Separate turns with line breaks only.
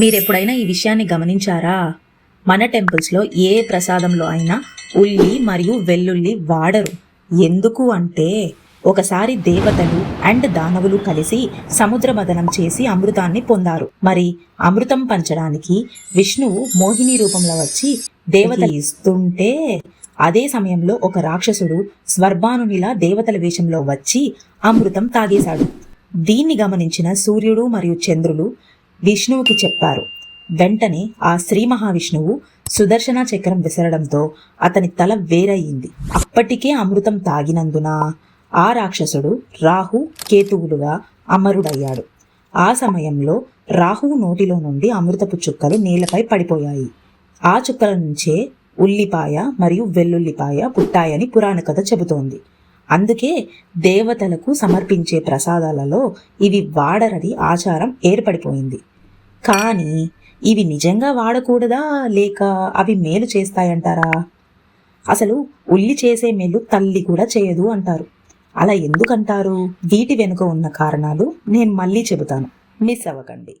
మీరెప్పుడైనా ఈ విషయాన్ని గమనించారా? మన టెంపుల్స్లో ఏ ప్రసాదంలో అయినా ఉల్లి మరియు వెల్లుల్లి వాడరు. ఎందుకు అంటే ఒకసారి దేవతలు అండ్ దానవులు కలిసి సముద్ర మదనం చేసి అమృతాన్ని పొందారు. మరి అమృతం పంచడానికి విష్ణువు మోహిని రూపంలో వచ్చి దేవత ఇస్తుంటే అదే సమయంలో ఒక రాక్షసుడు స్వర్బానునిలా దేవతల వేషంలో వచ్చి అమృతం తాగేశాడు. దీన్ని గమనించిన సూర్యుడు మరియు చంద్రులు విష్ణువుకి చెప్పారు. వెంటనే ఆ శ్రీ మహావిష్ణువు సుదర్శన చక్రం విసరడంతో అతని తల వేరయ్యింది. అప్పటికే అమృతం తాగినందున ఆ రాక్షసుడు రాహు కేతువులుగా అమరుడయ్యాడు. ఆ సమయంలో రాహువు నోటిలో నుండి అమృతపు చుక్కలు నేలపై పడిపోయాయి. ఆ చుక్కల నుంచే ఉల్లిపాయ మరియు వెల్లుల్లిపాయ పుట్టాయని పురాణ కథ చెబుతోంది. అందుకే దేవతలకు సమర్పించే ప్రసాదాలలో ఇవి వాడరని ఆచారం ఏర్పడిపోయింది. కానీ ఇవి నిజంగా వాడకూడదా? లేక అవి మేలు చేస్తాయంటారా? అసలు ఉల్లి చేసే మేలు తల్లి కూడా చేయదు అంటారు. అలా ఎందుకంటారు? వీటి వెనుక ఉన్న కారణాలు నేను మళ్ళీ చెబుతాను. మిస్ అవ్వకండి.